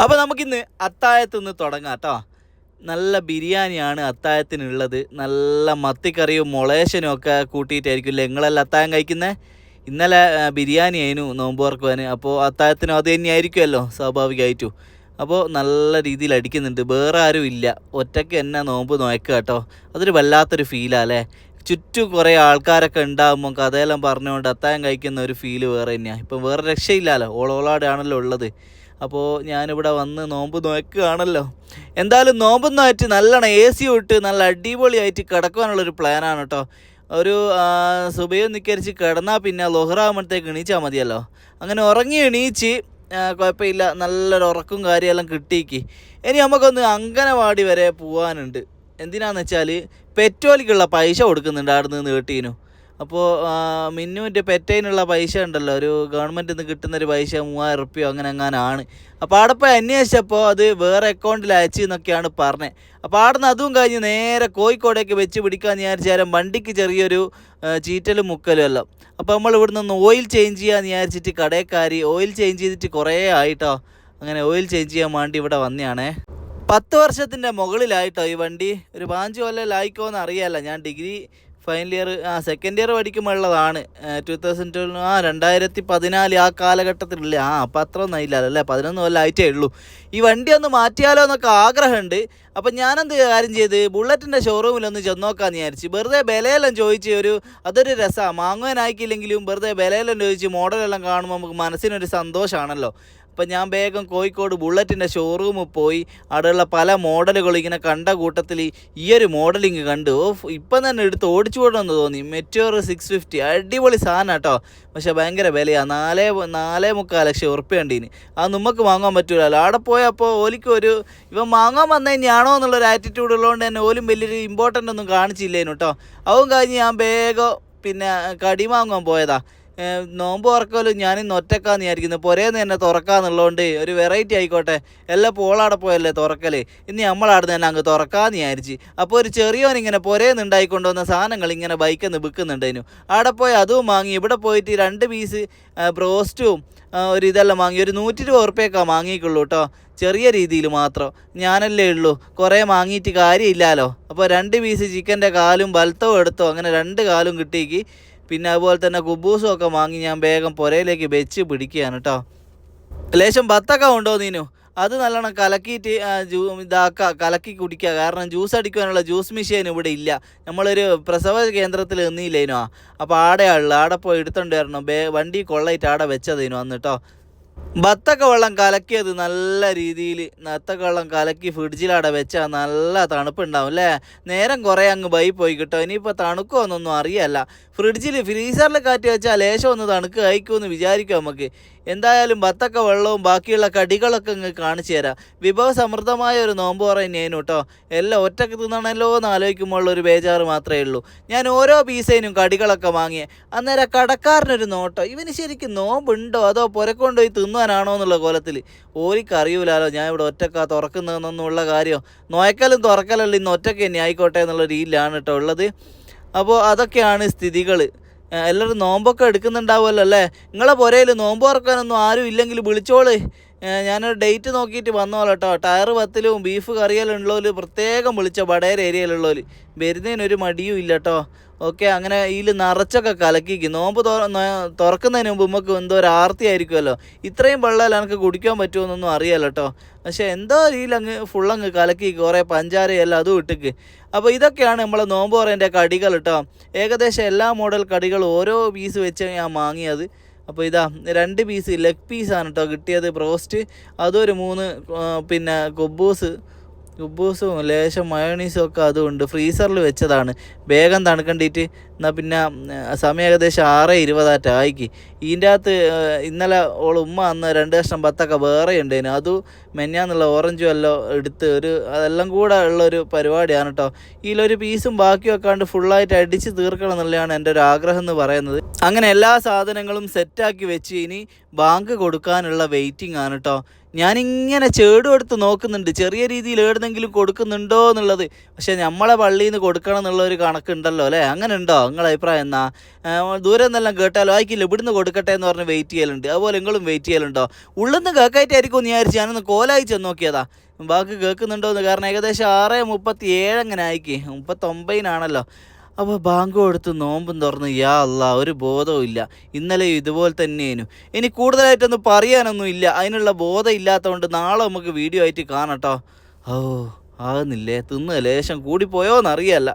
അപ്പോൾ നമുക്കിന്ന് അത്തായത്ത് നിന്ന് തുടങ്ങാം കേട്ടോ നല്ല ബിരിയാണിയാണ് അത്തായത്തിനുള്ളത്. നല്ല മത്തിക്കറിയും മുളേശനും ഒക്കെ കൂട്ടിയിട്ടായിരിക്കും നിങ്ങളെല്ലാം അത്തായം കഴിക്കുന്നത് ഇന്നലെ ബിരിയാണി ആയിരുന്നു നോമ്പ് തുറക്കുവാൻ. അപ്പോൾ അത്തായത്തിനും അത് തന്നെയായിരിക്കുമല്ലോ സ്വാഭാവികമായിട്ടും. അപ്പോൾ നല്ല രീതിയിൽ അടിക്കുന്നുണ്ട്. വേറെ ആരും ഇല്ല. ഒറ്റയ്ക്ക് എന്നെ നോമ്പ് നോക്കുക കേട്ടോ അതൊരു വല്ലാത്തൊരു ഫീലാണ് അല്ലേ ചുറ്റും കുറേ ആൾക്കാരൊക്കെ ഉണ്ടാകുമ്പോൾ കഥയെല്ലാം പറഞ്ഞുകൊണ്ട് അത്തായം കഴിക്കുന്ന ഒരു ഫീൽ വേറെ തന്നെയാണ് ഇപ്പം വേറെ രക്ഷയില്ലല്ലോ ഓളോളാടാണല്ലോ ഉള്ളത്. അപ്പോൾ ഞാനിവിടെ വന്ന് നോമ്പ് നോക്കുകയാണല്ലോ. എന്തായാലും നോമ്പ് നോറ്റ് നല്ലോണം എ സി വിട്ട് നല്ല അടിപൊളിയായിട്ട് കിടക്കാനുള്ളൊരു പ്ലാനാണ് കേട്ടോ ഒരു സുബയോ നിക്കരിച്ച് കിടന്നാൽ പിന്നെ ലൊഹറാകുമ്പോഴത്തേക്ക് എണീച്ചാൽ മതിയല്ലോ. അങ്ങനെ ഉറങ്ങി എണീച്ച് കുഴപ്പമില്ല. നല്ലൊരു ഉറക്കും കാര്യമെല്ലാം കിട്ടിയിക്ക്. ഇനി നമുക്കൊന്ന് അങ്കനവാടി വരെ പോകാനുണ്ട് എന്തിനാന്ന് വെച്ചാൽ പെട്രോലിക്കുള്ള പൈസ കൊടുക്കുന്നുണ്ട് അവിടെ നിന്ന് കേട്ടീനു. അപ്പോൾ മിന്നുവിന്റെ പെറ്റൈനുള്ള പൈസ ഉണ്ടല്ലോ. ഒരു ഗവൺമെന്റിൽ നിന്ന് കിട്ടുന്ന ഒരു പൈസ മൂവായിരം റുപ്യോ അങ്ങനെ എങ്ങാനാണ് അപ്പോൾ അവിടെ പോയി അന്വേഷിച്ചപ്പോൾ അത് വേറെ അക്കൗണ്ടിൽ അയച്ചു എന്നൊക്കെയാണ് പറഞ്ഞത് അപ്പോൾ അവിടെ അതും കഴിഞ്ഞ് നേരെ കോഴിക്കോടേക്ക് വെച്ച് പിടിക്കാൻ വിചാരിച്ചാലും വണ്ടിക്ക് ചെറിയൊരു ചീറ്റലും മുക്കലും എല്ലാം. അപ്പോൾ നമ്മൾ ഇവിടെ നിന്ന് ഓയിൽ ചേഞ്ച് ചെയ്യാന്ന് വിചാരിച്ചിട്ട് കടയക്കാരി ഓയിൽ ചേഞ്ച് ചെയ്തിട്ട് കുറേ ആയിട്ടോ. അങ്ങനെ ഓയിൽ ചേഞ്ച് ചെയ്യാൻ വേണ്ടി ഇവിടെ വന്നതാണേ പത്ത് വർഷത്തിന്റെ മുകളിലായിട്ടോ ഈ വണ്ടി? ഒരു പാഞ്ച് കൊല്ലം എന്ന് അറിയാമല്ല ഞാൻ ഡിഗ്രി ഫൈനൽ ഇയർ ആ സെക്കൻഡ് ഇയർ പഠിക്കുമ്പോഴുള്ളതാണ് ടു തൗസൻഡ് ട്വൽവ് ആ രണ്ടായിരത്തി പതിനാല് ആ കാലഘട്ടത്തിലുള്ള ആ അപ്പം അത്ര ഒന്നും ആയില്ലല്ലോ അല്ലേ പതിനൊന്ന് കൊല്ലം ആയിട്ടേ ഉള്ളൂ. ഈ വണ്ടി ഒന്ന് മാറ്റിയാലോ എന്നൊക്കെ ആഗ്രഹമുണ്ട്. അപ്പം ഞാനെന്ത് കാര്യം ചെയ്ത്? ബുള്ളറ്റിന്റെ ഷോറൂമിലൊന്ന് ചെന്നോക്കാന്ന് വിചാരിച്ച്. വെറുതെ വിലയെല്ലാം ചോദിച്ച് ഒരു അതൊരു രസമാണ് മാങ്ങുവാനായിക്കില്ലെങ്കിലും വെറുതെ വിലയെല്ലാം ചോദിച്ച് മോഡലെല്ലാം കാണുമ്പോൾ നമുക്ക് മനസ്സിനൊരു സന്തോഷമാണല്ലോ അപ്പം ഞാൻ വേഗം കോഴിക്കോട് ബുള്ളറ്റിന്റെ ഷോറൂമിൽ പോയി അവിടെയുള്ള പല മോഡലുകളും ഇങ്ങനെ കണ്ട കൂട്ടത്തിൽ ഈ ഒരു മോഡലിങ് കണ്ടു ഇപ്പം തന്നെ എടുത്ത് ഓടിച്ചു വിടണമെന്ന് തോന്നി. മെറ്റോർ സിക്സ് ഫിഫ്റ്റി അടിപൊളി സാധനം കേട്ടോ. പക്ഷേ ഭയങ്കര വിലയാണ് നാലേ നാലേ മുക്കാൽ ലക്ഷം ഉറുപ്പ്യ ഉണ്ടീന് അത് നമുക്ക് വാങ്ങാൻ പറ്റൂലല്ലോ. അവിടെ പോയപ്പോൾ ഓലിക്ക് ഒരു ഇവൻ വാങ്ങാൻ വന്നു കഴിഞ്ഞാണോ എന്നുള്ളൊരു ആറ്റിറ്റ്യൂഡ് ഉള്ളതുകൊണ്ട് തന്നെ ഓലും വലിയൊരു ഇമ്പോർട്ടന്റ് ഒന്നും കാണിച്ചില്ലേനു കേട്ടോ. അതും കഴിഞ്ഞ് ഞാൻ വേഗം പിന്നെ കടി വാങ്ങാൻ പോയതാ. ഏഹ് നോമ്പ് തുറക്കലും ഞാൻ ഒറ്റക്കാന്ന് വിചാരിക്കുന്നു. പുരേന്ന് തന്നെ തുറക്കാന്നുള്ളതുകൊണ്ട് ഒരു വെറൈറ്റി ആയിക്കോട്ടെ. എല്ലാം പോളാടെ പോയല്ലേ തുറക്കൽ. ഇനി നമ്മളവിടെ തന്നെ അങ്ങ് തുറക്കാന്ന് വിചാരിച്ച്. അപ്പോൾ ഒരു ചെറിയോൻ ഇങ്ങനെ പുരേന്ന് ഉണ്ടായിക്കൊണ്ട് വന്ന സാധനങ്ങൾ ഇങ്ങനെ ബൈക്കിൽ നിന്ന് വിൽക്കുന്നുണ്ടായിരുന്നു അവിടെ പോയി അതും വാങ്ങി. ഇവിടെ പോയിട്ട് രണ്ട് പീസ് ബ്രോസ്റ്റും ഒരു ഇതെല്ലാം വാങ്ങി. ഒരു നൂറ്റി രൂപ ഉറുപ്പ്യൊക്കെ വാങ്ങിക്കുള്ളൂ കേട്ടോ ചെറിയ രീതിയിൽ മാത്രം. ഞാനല്ലേ ഉള്ളൂ. കുറേ വാങ്ങിയിട്ട് കാര്യമില്ലല്ലോ അപ്പോൾ രണ്ട് പീസ് ചിക്കന്റെ കാലും ബലത്തവും എടുത്തോ അങ്ങനെ രണ്ട് കാലും കിട്ടിയേക്ക്. പിന്നെ അതുപോലെ തന്നെ കുബൂസും ഒക്കെ വാങ്ങി ഞാൻ വേഗം പുരയിലേക്ക് വെച്ച് പിടിക്കുകയാണ് കേട്ടോ ലേശം ബത്തൊക്കെ ഉണ്ടോ നീനു? അത് നല്ലോണം കലക്കിയിട്ട് ഇതാക്കുക കലക്കി കുടിക്കുക. കാരണം ജ്യൂസ് അടിക്കാനുള്ള ജ്യൂസ് മെഷീൻ ഇവിടെ ഇല്ല. നമ്മളൊരു പ്രസവ കേന്ദ്രത്തിൽ നിന്നില്ലേനോ? അപ്പോൾ ആടെയാളുള്ളൂ ആടെ പോയി എടുത്തോണ്ട് വരണം. വണ്ടി കൊള്ളയിട്ട് ആടെ വെച്ചതേനു അന്ന് കേട്ടോ ബത്തൊക്കെ വെള്ളം കലക്കിയത് നല്ല രീതിയിൽ നത്തൊക്കെ വെള്ളം കലക്കി ഫ്രിഡ്ജിലവിടെ വെച്ചാൽ നല്ല തണുപ്പുണ്ടാവും അല്ലേ? നേരം കുറേ അങ്ങ് ബൈ പോയി കിട്ടോ. ഇനിയിപ്പോൾ തണുക്കുമെന്നൊന്നും അറിയല്ല. ഫ്രിഡ്ജിൽ ഫ്രീസറിൽ കാറ്റ് വെച്ചാൽ ലേശം ഒന്ന് തണുക്ക് അയക്കുമെന്ന് വിചാരിക്കാം നമുക്ക്. എന്തായാലും ബത്തൊക്കെ വെള്ളവും ബാക്കിയുള്ള കടികളൊക്കെ അങ്ങ് കാണിച്ചു തരാം. വിഭവസമൃദ്ധമായ ഒരു നോമ്പ് പറയുന്നതിനും കേട്ടോ. എല്ലാം ഒറ്റയ്ക്ക് തിന്നണല്ലോ എന്ന് ആലോചിക്കുമ്പോൾ ഒരു ബേജാറ് മാത്രമേ ഉള്ളൂ. ഞാൻ ഓരോ പീസേനും കടികളൊക്കെ വാങ്ങിയേ. അന്നേരം കടക്കാരനൊരു നോട്ടോ. ഇവന് ശരിക്കും നോമ്പുണ്ടോ? അതോ പുരക്കൊണ്ടുപോയി തിന്നാനാണോ എന്നുള്ള കോലത്തിൽ. ഓലിക്കറിയൂലാലോ ഞാൻ ഇവിടെ ഒറ്റക്കാ തുറക്കുന്നതെന്നൊന്നുള്ള കാര്യം. നോയക്കലും തുറക്കലല്ല ഇന്ന് ഒറ്റയ്ക്ക് തന്നെ ആയിക്കോട്ടെ എന്നുള്ള രീതിയിലാണ് കേട്ടോ ഉള്ളത്. അപ്പോൾ അതൊക്കെയാണ് സ്ഥിതികൾ എല്ലാവരും നോമ്പൊക്കെ എടുക്കുന്നുണ്ടാവുമല്ലോ അല്ലേ? നിങ്ങളെ പുരയിൽ നോമ്പ് തുറക്കാനൊന്നും ആരും ഇല്ലെങ്കിൽ വിളിച്ചോൾ. ഞാനൊരു ഡേറ്റ് നോക്കിയിട്ട് വന്നോളൂ കേട്ടോ ടയർ പത്തിലും ബീഫ് കറിയെല്ലാം ഉള്ളവർ പ്രത്യേകം വിളിച്ച വടയർ ഏരിയയിലുള്ളവർ വരുന്നതിനൊരു മടിയും ഇല്ല കേട്ടോ ഓക്കെ അങ്ങനെ ഇതിൽ നിറച്ചൊക്കെ കലക്കിക്ക്. നോമ്പ് തുറക്കുന്നതിന് മുമ്പ് നമുക്ക് എന്തോ ഒരു ആർത്തി ആയിരിക്കുമല്ലോ. ഇത്രയും വെള്ളം എനിക്ക് കുടിക്കാൻ പറ്റുമെന്നൊന്നും അറിയാലോ കേട്ടോ പക്ഷേ എന്തോ രീതിയിൽ അങ്ങ് ഫുള്ളങ്ങ് കലക്കി കുറേ പഞ്ചാരയെല്ലാം അതും ഇട്ടിക്ക്. അപ്പോൾ ഇതൊക്കെയാണ് നമ്മളെ നോമ്പ് പറയേന്റെ കടികൾ കേട്ടോ ഏകദേശം എല്ലാ മോഡൽ കടികളും ഓരോ പീസ് വെച്ച് ഞാൻ വാങ്ങിയത് അപ്പോൾ ഇതാ രണ്ട് പീസ് ലെഗ് പീസാണ് കേട്ടോ കിട്ടിയത് ബ്രോസ്റ്റ് അതൊരു മൂന്ന് പിന്നെ കുബൂസ് കുബൂസും ലേശം മയോണീസും ഒക്കെ അതുകൊണ്ട് ഫ്രീസറിൽ വെച്ചതാണ്. വേഗം തണുക്കണ്ടിട്ട് എന്നാൽ പിന്നെ സമയം ഏകദേശം ആറ് ഇരുപതാറ്റായിക്ക് ഇതിന്റെ അകത്ത് ഇന്നലെ ഓൾ ഉമ്മ അന്ന് രണ്ട് കഷ്ണം പത്തൊക്കെ വേറെ ഉണ്ടേനു. അതും മെന്നാന്നുള്ള ഓറഞ്ചും എല്ലാം എടുത്ത് ഒരു അതെല്ലാം കൂടെ ഉള്ളൊരു പരിപാടിയാണ് കേട്ടോ ഇതിലൊരു പീസും ബാക്കി വെക്കാണ്ട് ഫുള്ളായിട്ട് അടിച്ച് തീർക്കണം എന്നുള്ളതാണ് എന്റെ ഒരു ആഗ്രഹം എന്ന് പറയുന്നത്. അങ്ങനെ എല്ലാ സാധനങ്ങളും സെറ്റാക്കി വെച്ച് ഇനി ബാങ്ക് കൊടുക്കാനുള്ള വെയിറ്റിംഗ് ആണ് കേട്ടോ ഞാനിങ്ങനെ ചേടും എടുത്ത് നോക്കുന്നുണ്ട്. ചെറിയ രീതിയിൽ ഏടുന്നെങ്കിലും കൊടുക്കുന്നുണ്ടോ എന്നുള്ളത്. പക്ഷേ നമ്മളെ പള്ളിയിൽ നിന്ന് കൊടുക്കണം എന്നുള്ള ഒരു കണക്കുണ്ടല്ലോ അല്ലേ? അങ്ങനെ ഉണ്ടോ നിങ്ങളെ അഭിപ്രായം എന്നാ? ദൂരം നിന്നെല്ലാം കേട്ടാലോ ആയിക്കില്ല ഇവിടുന്ന് കൊടുക്കട്ടെ എന്ന് പറഞ്ഞ് വെയിറ്റ് ചെയ്യലുണ്ട്. അതുപോലെ നിങ്ങളും വെയിറ്റ് ചെയ്യലുണ്ടോ? ഉള്ളിൽ നിന്ന് കേൾക്കായിട്ടായിരിക്കും വിചാരിച്ച് ഞാനൊന്ന് കോലായി ചെന്ന് നോക്കിയതാ. ബാക്കി കേൾക്കുന്നുണ്ടോ എന്ന് കാരണം ഏകദേശം ആറ് മുപ്പത്തി ഏഴ് അങ്ങനെ ആയിക്ക്. മുപ്പത്തൊമ്പതിനാണല്ലോ. അപ്പോൾ ബാങ്ക് കൊടുത്ത് നോമ്പും തുറന്ന് യാ അല്ല ഒരു ബോധവും ഇല്ല. ഇന്നലെ ഇതുപോലെ തന്നെയേനു. ഇനി കൂടുതലായിട്ടൊന്നും പറയാനൊന്നും ഇല്ല. അതിനുള്ള ബോധം ഇല്ലാത്തതുകൊണ്ട് നാളെ നമുക്ക് വീഡിയോ ആയിട്ട് കാണട്ടോ ഓ ആകുന്നില്ലേ? തിന്ന് ലേശം കൂടിപ്പോയോന്നറിയല്ല.